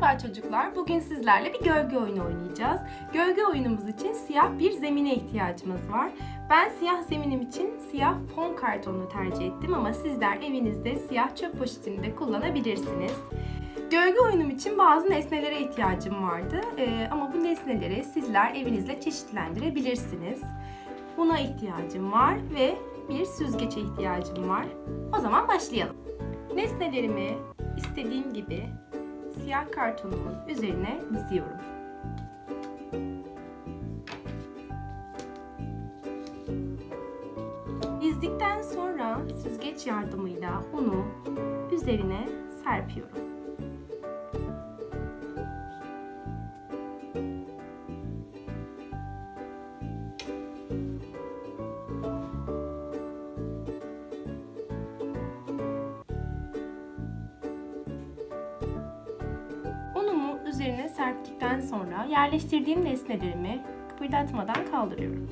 Merhaba çocuklar. Bugün sizlerle bir gölge oyunu oynayacağız. Gölge oyunumuz için siyah bir zemine ihtiyacımız var. Ben siyah zeminim için siyah fon kartonunu tercih ettim ama sizler evinizde siyah çöp poşetini de kullanabilirsiniz. Gölge oyunum için bazı nesnelere ihtiyacım vardı Ee, ama bu nesneleri sizler evinizde çeşitlendirebilirsiniz. Buna ihtiyacım var ve bir süzgece ihtiyacım var. O zaman başlayalım. Nesnelerimi istediğim gibi siyah kartonumun üzerine diziyorum. Dizdikten sonra süzgeç yardımıyla unu üzerine serpiyorum. Üzerine serptikten sonra yerleştirdiğim nesnelerimi kıpırdatmadan kaldırıyorum.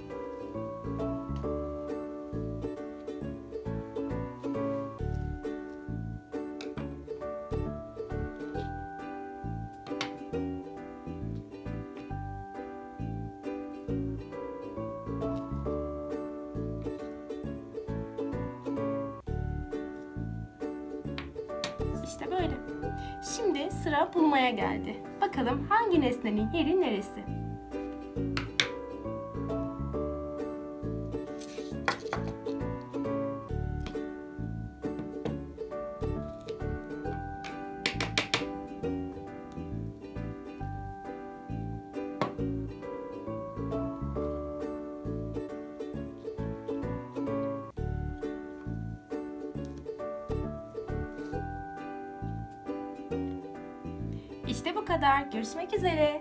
İşte böyle. Şimdi sıra bulmaya geldi. Bakalım hangi nesnenin yeri neresi? İşte bu kadar. Görüşmek üzere.